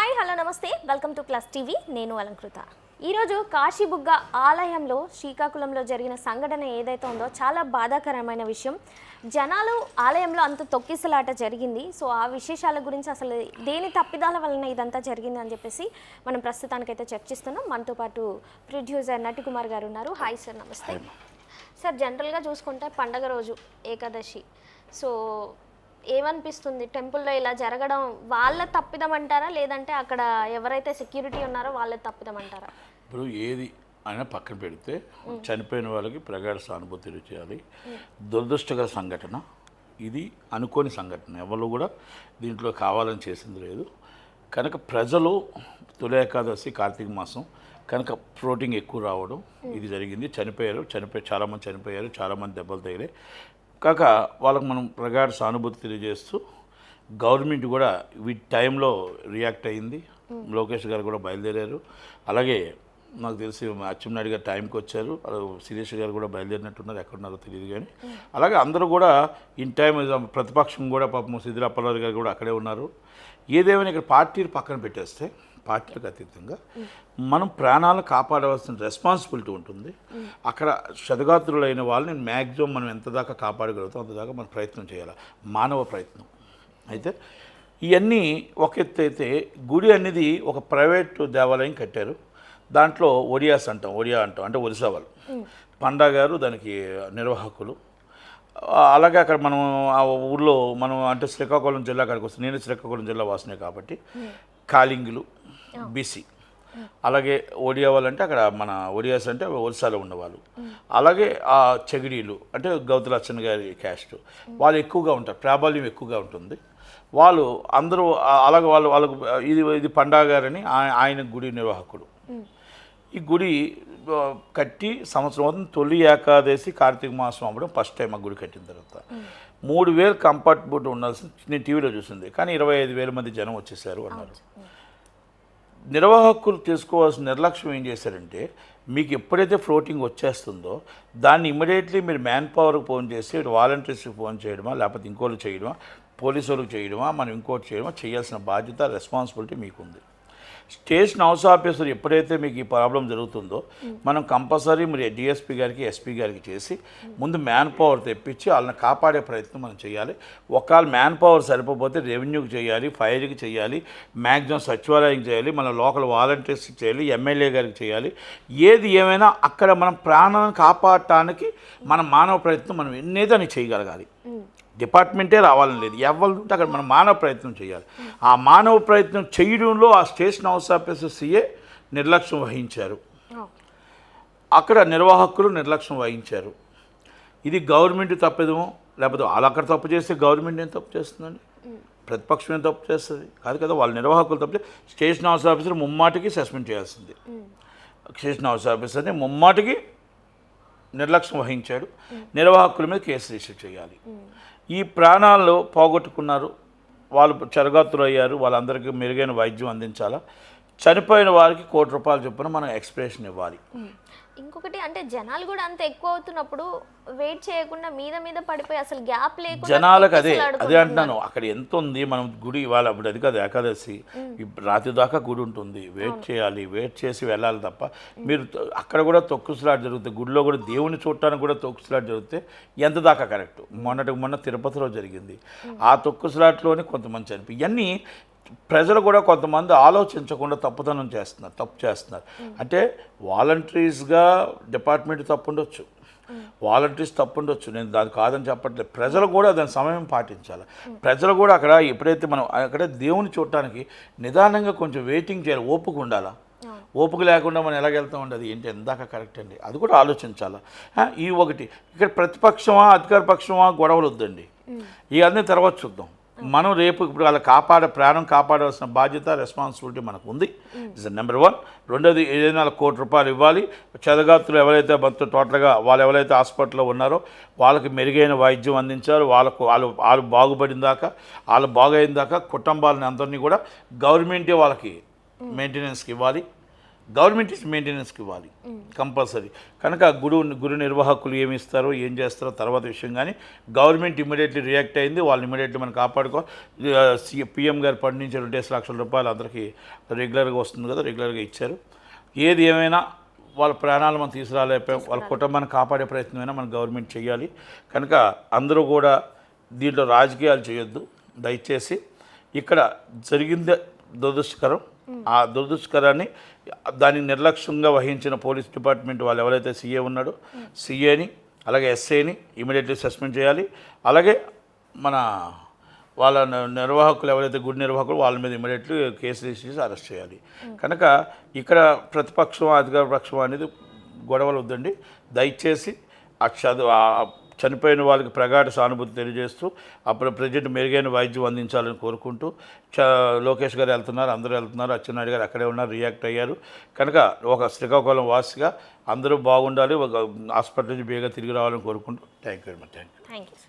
Hi hello నమస్తే. Welcome to class TV. నేను అలంకృత. ఈరోజు కాశీబుగ్గ ఆలయంలో శ్రీకాకుళంలో జరిగిన సంఘటన ఏదైతే ఉందో చాలా బాధాకరమైన విషయం. జనాలు ఆలయంలో అంత తొక్కిసలాట జరిగింది. సో ఆ విశేషాల గురించి అసలు దేని తప్పిదాల వలన ఇదంతా జరిగింది అని చెప్పేసి మనం ప్రస్తుతానికైతే చర్చిస్తున్నాం. మనతో పాటు ప్రొడ్యూసర్ నటికుమార్ గారు ఉన్నారు. హాయ్ సార్ నమస్తే. సార్ జనరల్గా చూసుకుంటే పండగ రోజు ఏకాదశి. సో ఏమనిపిస్తుంది? టెంపుల్లో ఇలా జరగడం వాళ్ళ తప్పిదం అంటారా లేదంటే అక్కడ ఎవరైతే సెక్యూరిటీ ఉన్నారో వాళ్ళ తప్పిదం అంటారా ఇప్పుడు ఏది అయినా పక్కన పెడితే చనిపోయిన వాళ్ళకి ప్రగాఢ సానుభూతి తెలియచేయాలి. దురదృష్టకర సంఘటన. ఇది అనుకోని సంఘటన. ఎవరు కూడా దీంట్లో కావాలని చేసింది లేదు. కనుక ప్రజలు తొలి ఏకాదశి కార్తీక మాసం కనుక ప్రోటీన్ ఎక్కువ రావడం ఇది జరిగింది. చనిపోయారు చనిపోయి చాలామంది చనిపోయారు చాలామంది దెబ్బలు తగిలాయి. కాక వాళ్ళకి మనం ప్రగాఢ సానుభూతి తెలియజేస్తూ గవర్నమెంట్ కూడా వీటి టైంలో రియాక్ట్ అయ్యింది. లోకేష్ గారు కూడా బయలుదేరారు. అలాగే నాకు తెలిసి అచ్చెన్నాయుడు గారు టైంకి వచ్చారు. శిరీష్ గారు కూడా బయలుదేరినట్టున్నారు ఎక్కడున్నారో తెలియదు కానీ. అలాగే అందరూ కూడా ఇన్ టైం ప్రతిపక్షం కూడా పాపం సిద్ధిరాపల్లారు గారు కూడా అక్కడే ఉన్నారు. ఏదేమైనా ఇక్కడ పార్టీలు పక్కన పెట్టేస్తే పార్టీలకు అతీతంగా మనం ప్రాణాలను కాపాడవలసిన రెస్పాన్సిబిలిటీ ఉంటుంది. అక్కడ శతగాత్రులైన వాళ్ళని మ్యాక్సిమం మనం ఎంత దాకా కాపాడగలుగుతాం అంత దాకా మనం ప్రయత్నం చేయాలి. మానవ ప్రయత్నం. అయితే ఇవన్నీ ఒక ఎత్తు అయితే గుడి అనేది ఒక ప్రైవేట్ దేవాలయం కట్టారు. దాంట్లో ఒడియాస్ అంటాం ఒడియా అంటాం అంటే ఒరిసా వాళ్ళు పండా గారు దానికి నిర్వాహకులు. అలాగే అక్కడ మనం ఆ ఊర్లో మనం అంటే శ్రీకాకుళం జిల్లా కాడికి వస్తుంది నేను శ్రీకాకుళం జిల్లా వాసినే కాబట్టి కాలింగులు బీసీ. అలాగే ఒడియా వాళ్ళు అంటే అక్కడ మన ఒడియాస్ అంటే ఒరిస్సాలో ఉన్నవాళ్ళు. అలాగే ఆ చెగిడీలు అంటే గౌతులచ్చన్ గారి క్యాస్ట్ వాళ్ళు ఎక్కువగా ఉంటారు ప్రాబల్యం ఎక్కువగా ఉంటుంది. వాళ్ళు అందరూ అలాగే వాళ్ళు వాళ్ళకు ఇది ఇది పండాగారని ఆయన గుడి నిర్వాహకుడు. ఈ గుడి కట్టి సంవత్సరం అవుతుంది తొలి ఏకాదశి కార్తీక మాసం అవ్వడం ఫస్ట్ టైం ఆ గుడి కట్టిన తర్వాత. మూడు వేలు కంపార్ట్మెంట్ ఉండాల్సి నేను టీవీలో చూసింది. కానీ ఇరవై ఐదు వేల మంది జనం వచ్చేసారు అన్నారు. నిర్వాహకులు తీసుకోవాల్సిన నిర్లక్ష్యం ఏం చేశారంటే మీకు ఎప్పుడైతే ఫ్లోటింగ్ వచ్చేస్తుందో దాన్ని ఇమీడియట్లీ మీరు మ్యాన్ పవర్కి ఫోన్ చేసి వాలంటీర్స్కి ఫోన్ చేయడమా లేకపోతే ఇంకోళ్ళు చేయడమా పోలీసు వాళ్ళకి చేయడమా మనం ఇంకోటి చేయడమా చేయాల్సిన బాధ్యత రెస్పాన్సిబిలిటీ మీకుంది. స్టేషన్ హౌస్ ఆఫీసర్ ఎప్పుడైతే మీకు ఈ ప్రాబ్లం జరుగుతుందో మనం కంపల్సరీ మరి డిఎస్పీ గారికి ఎస్పీ గారికి చేసి ముందు మ్యాన్ పవర్ తెప్పించి వాళ్ళని కాపాడే ప్రయత్నం మనం చేయాలి. ఒకవేళ మ్యాన్ పవర్ సరిపోతే రెవెన్యూకి చేయాలి ఫైర్కి చేయాలి మ్యాక్సిమం సచివాలయం చేయాలి మన లోకల్ వాలంటీర్స్కి చేయాలి ఎమ్మెల్యే గారికి చేయాలి. ఏది ఏమైనా అక్కడ మనం ప్రాణాలను కాపాడటానికి మన మానవ ప్రయత్నం మనం ఎన్నేదో అని చేయగలగాలి. డిపార్ట్మెంటే రావాలని లేదు. ఎవరు ఉంటే అక్కడ మనం మానవ ప్రయత్నం చేయాలి. ఆ మానవ ప్రయత్నం చేయడంలో ఆ స్టేషన్ హౌస్ ఆఫీసర్ సీఏ నిర్లక్ష్యం వహించారు. అక్కడ నిర్వాహకులు నిర్లక్ష్యం వహించారు. ఇది గవర్నమెంట్ తప్పేదేమో లేకపోతే వాళ్ళు అక్కడ తప్పు చేస్తే గవర్నమెంట్ ఏం తప్పు చేస్తుందండి? ప్రతిపక్షం ఏం తప్పు చేస్తుంది? కాదు కదా వాళ్ళ నిర్వాహకులు తప్పు స్టేషన్ హౌస్ ఆఫీసర్ ముమ్మాటికి సస్పెండ్ చేయాల్సింది. స్టేషన్ హౌస్ ఆఫీసర్ని ముమ్మాటికి నిర్లక్ష్యం వహించాడు. నిర్వాహకుల మీద కేసు రిజిస్టర్ చేయాలి. ఈ ప్రాణాల్లో పోగొట్టుకున్నారు. వాళ్ళు చెరగాతులు అయ్యారు. వాళ్ళందరికీ మెరుగైన వైద్యం అందించాలా? చనిపోయిన వారికి కోటి రూపాయలు చొప్పున మనం ఎక్స్ప్రెషన్ ఇవ్వాలి. ఇంకొకటి అంటే జనాలు కూడా అంత ఎక్కువ అవుతున్నప్పుడు వెయిట్ చేయకుండా మీద మీద పడిపోయి అసలు గ్యాప్ లేకుండా జనాలకు అదే అదే. అంటున్నాను. అక్కడ ఎంత ఉంది? మనం గుడి ఇవాళ అప్పుడు అది కాదు ఏకాదశి. రాత్రి దాకా గుడి ఉంటుంది. వెయిట్ చేయాలి వెయిట్ చేసి వెళ్ళాలి తప్ప మీరు అక్కడ కూడా తొక్కుసలాట జరుగుతుంది గుడిలో కూడా దేవుని చూడటానికి కూడా తొక్కుసలాట జరిగితే ఎంత దాకా కరెక్ట్ మొన్నటికి మొన్న తిరుపతిలో జరిగింది. ఆ తొక్కుసలాటలోనే కొంతమంది చనిపోయి ఇవన్నీ ప్రజలు కూడా కొంతమంది ఆలోచించకుండా తప్పుతనం చేస్తున్నారు తప్పు చేస్తున్నారు. అంటే వాలంటీర్స్గా డిపార్ట్మెంట్ తప్పు ఉండొచ్చు వాలంటీర్స్ తప్పు ఉండొచ్చు నేను దాని కాదని చెప్పట్లేదు. ప్రజలు కూడా దాని సమయం పాటించాలి. ప్రజలు కూడా అక్కడ ఎప్పుడైతే మనం అక్కడ దేవుని చూడటానికి నిదానంగా కొంచెం వెయిటింగ్ చేయాలి. ఓపిక ఉండాలా? ఓపిక లేకుండా మనం ఎలాగెళ్తాం అండి? అది ఏంటి? ఎందాక కరెక్ట్ అండి. అది కూడా ఆలోచించాలా? ఈ ఒకటి. ఇక్కడ ప్రతిపక్షమా అధికార పక్షమా గొడవలు వద్దండి ఇక అన్నీ తర్వాత చూద్దాం. మనం రేపు ఇప్పుడు వాళ్ళ కాపాడే ప్రాణం కాపాడవలసిన బాధ్యత రెస్పాన్సిబిలిటీ మనకు ఉంది ఇస్ నెంబర్ వన్ రెండోది ఏదైనా నాలుగు కోటి రూపాయలు ఇవ్వాలి. చదగాతులు ఎవరైతే మొత్తం టోటల్గా వాళ్ళు ఎవరైతే హాస్పిటల్లో ఉన్నారో వాళ్ళకి మెరుగైన వైద్యం అందించారు. వాళ్ళకు వాళ్ళు వాళ్ళు బాగుపడిన దాకా వాళ్ళు బాగైన దాకా కుటుంబాలని అందరినీ కూడా గవర్నమెంటే వాళ్ళకి మెయింటెనెన్స్కి ఇవ్వాలి. గవర్నమెంట్ ఇస్ మెయింటెనెన్స్కి ఇవ్వాలి. కంపల్సరీ. కనుక గురు గురు నిర్వాహకులు ఏమి ఇస్తారో ఏం చేస్తారో తర్వాత విషయం కానీ గవర్నమెంట్ ఇమీడియట్లీ రియాక్ట్ అయింది. వాళ్ళు ఇమీడియట్లీ మనం కాపాడుకో పిఎం గారు పండించే రెండేసి లక్షల రూపాయలు అందరికీ రెగ్యులర్గా వస్తుంది కదా రెగ్యులర్గా ఇచ్చారు. ఏది ఏమైనా వాళ్ళ ప్రాణాలు మనం తీసుకురాలేకపోయాం. వాళ్ళ కుటుంబాన్ని కాపాడే ప్రయత్నమైనా మన గవర్నమెంట్ చేయాలి. కనుక అందరూ కూడా దీంట్లో రాజకీయాలు చేయొద్దు. దయచేసి ఇక్కడ జరిగింది దురదృష్టకరం. ఆ దురదృష్టకరాన్ని దానికి నిర్లక్ష్యంగా వహించిన పోలీస్ డిపార్ట్మెంట్ వాళ్ళు ఎవరైతే సీఏ ఉన్నాడో సీఏని అలాగే ఎస్ఏని ఇమీడియట్లీ సస్పెండ్ చేయాలి. అలాగే మన వాళ్ళ నిర్వాహకులు ఎవరైతే గుడి నిర్వాహకులు వాళ్ళ మీద ఇమీడియట్లీ కేసు రిజిస్టర్ చేసి అరెస్ట్ చేయాలి. కనుక ఇక్కడ ప్రతిపక్షం అధికార పక్షం అనేది గొడవలు వద్దండి. దయచేసి ఆ చనిపోయిన వాళ్ళకి ప్రగాఢ సానుభూతి తెలియజేస్తూ అప్పుడు ప్రజెంట్ మెరుగైన వైద్యం అందించాలని కోరుకుంటూ చ లోకేష్ గారు వెళ్తున్నారు అందరూ వెళ్తున్నారు అచ్చెన్నాయుడు గారు అక్కడే ఉన్నారు రియాక్ట్ అయ్యారు. కనుక ఒక శ్రీకాకుళం వాసిగా అందరూ బాగుండాలి ఒక హాస్పిటల్ నుంచి బేగా తిరిగి రావాలని కోరుకుంటూ thank you very much thank you. Thank you.